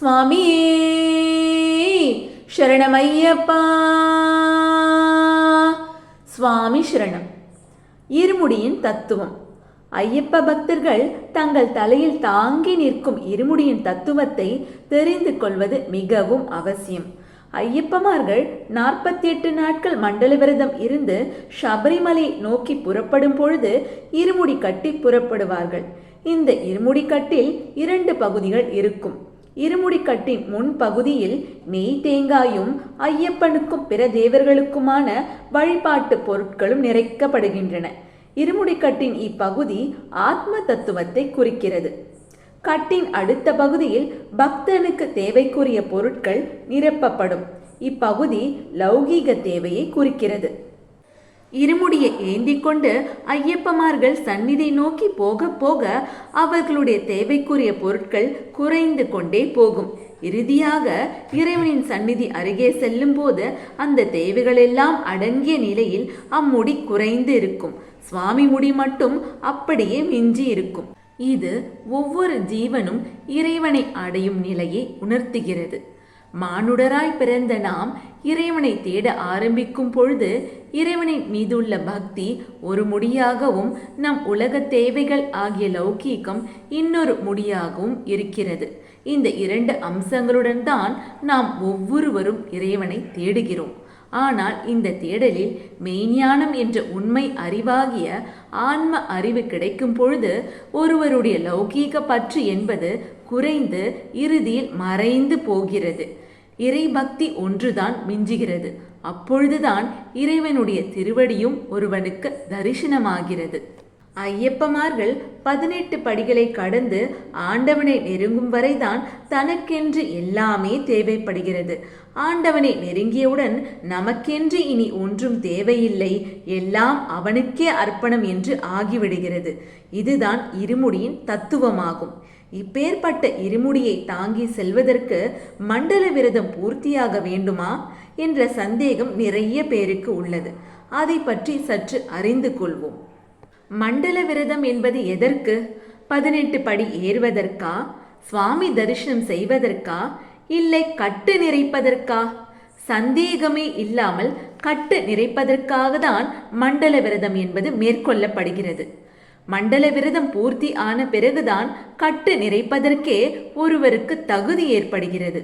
சுவாமியே சரணமையப்பா. சுவாமி சரணம். இருமுடியின் தத்துவம். ஐயப்ப பக்தர்கள் தங்கள் தலையில் தாங்கி நிற்கும் இருமுடியின் தத்துவத்தை தெரிந்து கொள்வது மிகவும் அவசியம். ஐயப்பமார்கள் நாற்பத்தி எட்டு நாட்கள் மண்டல விரதம் இருந்து சபரிமலை நோக்கி புறப்படும் பொழுது இருமுடி கட்டி புறப்படுவார்கள். இந்த இருமுடி கட்டில் இரண்டு பகுதிகள் இருக்கும். இருமுடிக்கட்டின் முன் பகுதியில் நெய் தேங்காயும் ஐயப்பனுக்கும் பிற தேவர்களுக்குமான வழிபாட்டு பொருட்களும் நிறைக்கப்படுகின்றன. இருமுடிக்கட்டின் இப்பகுதி ஆத்ம தத்துவத்தை குறிக்கிறது. கட்டின் அடுத்த பகுதியில் பக்தனுக்கு தேவைக்குரிய பொருட்கள் நிரப்பப்படும். இப்பகுதி லௌகீக தேவையை குறிக்கிறது. இருமுடியை ஏந்தி கொண்டு ஐயப்பமார்கள் சந்நிதி நோக்கி போக போக அவர்களுடைய தேவைக்குரிய பொருட்கள் குறைந்து கொண்டே போகும். இறுதியாக இறைவனின் சந்நிதி அருகே செல்லும் போது அந்த தேவைகளெல்லாம் அடங்கிய நிலையில் அம்முடி குறைந்து இருக்கும். சுவாமி முடி மட்டும் அப்படியே மிஞ்சி இருக்கும். இது ஒவ்வொரு ஜீவனும் இறைவனை அடையும் நிலையை உணர்த்துகிறது. மானுடராய் பிறந்த நாம் இறைவனை தேட ஆரம்பிக்கும் பொழுது இறைவனின் மீதுள்ள பக்தி ஒரு முடியாகவும் நம் உலக தேவைகள் ஆகிய லௌகீகம் இன்னொரு முடியாகவும் இருக்கிறது. இந்த இரண்டு அம்சங்களுடன் தான் நாம் ஒவ்வொருவரும் இறைவனை தேடுகிறோம். ஆனால் இந்த தேடலில் மெய்ஞானம் என்ற உண்மை அறிவாகிய ஆன்ம அறிவு கிடைக்கும் பொழுது ஒருவருடைய லௌகீக பற்று என்பது குறைந்து இறுதியில் மறைந்து போகிறது. இறைபக்தி ஒன்றுதான் மிஞ்சுகிறது. அப்பொழுதுதான் இறைவனுடைய திருவடியும் ஒருவனுக்கு தரிசனமாகிறது. ஐயப்பமார்கள் பதினெட்டு படிகளை கடந்து ஆண்டவனை நெருங்கும் வரைதான் தனக்கென்று எல்லாமே தேவைப்படுகிறது. ஆண்டவனை நெருங்கியவுடன் நமக்கென்று இனி ஒன்றும் தேவையில்லை. எல்லாம் அவனுக்கே அர்ப்பணம் என்று ஆகிவிடுகிறது. இதுதான் இருமுடியின் தத்துவமாகும். இப்பேற்பட்ட இருமுடியை தாங்கி செல்வதற்கு மண்டல விரதம் பூர்த்தியாக வேண்டுமா என்ற சந்தேகம் நிறைய பேருக்கு உள்ளது. அதை பற்றி சற்று அறிந்து கொள்வோம். மண்டல விரதம் என்பது எதற்கு? பதினெட்டு படி ஏறுவதற்கா? சுவாமி தரிசனம் செய்வதற்கா? இல்லை கட்டு நிறைப்பதற்கா? சந்தேகமே இல்லாமல் கட்டு நிறைப்பதற்காக தான் மண்டல விரதம் என்பது மேற்கொள்ளப்படுகிறது. மண்டல விரதம் பூர்த்தி ஆன பிறகுதான் கட்டு நிறைப்பதற்கே ஒருவருக்கு தகுதி ஏற்படுகிறது.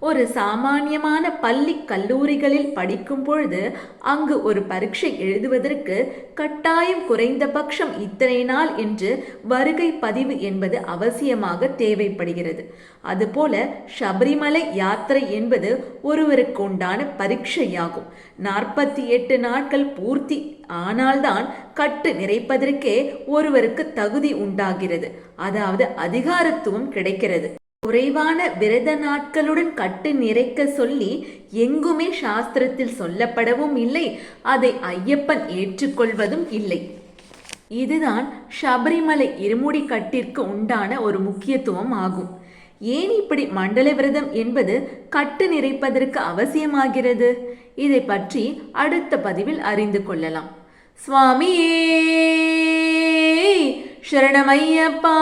ஒரு சாமானியமான பள்ளி கல்லூரிகளில் படிக்கும் பொழுது அங்கு ஒரு பரீட்சை எழுதுவதற்கு கட்டாயம் குறைந்தபட்சம் இத்தனை நாள் என்று வருகை பதிவு என்பது அவசியமாக தேவைப்படுகிறது. அதுபோல சபரிமலை யாத்திரை என்பது ஒருவருக்கு உண்டான பரீட்சையாகும். நாற்பத்தி எட்டு நாட்கள் பூர்த்தி ஆனால்தான் கட்டு நிறைப்பதற்கே ஒருவருக்கு தகுதி உண்டாகிறது. அதாவது அதிகாரத்துவம் கிடைக்கிறது. குறைவான விரத நாட்களுடன் கட்டு நிறைக்க சொல்லி எங்குமே சாஸ்திரத்தில் சொல்லப்படவும் இல்லை. அதை ஐயப்பன் ஏற்றுக்கொள்வதும் இல்லை. இதுதான் சபரிமலை இருமுடி கட்டிற்கு உண்டான ஒரு முக்கியத்துவம் ஆகும். ஏன் இப்படி மண்டல விரதம் என்பது கட்டு நிறைப்பதற்கு அவசியமாகிறது? இதை பற்றி அடுத்த பதிவில் அறிந்து கொள்ளலாம். சுவாமியே சரணமையப்பா!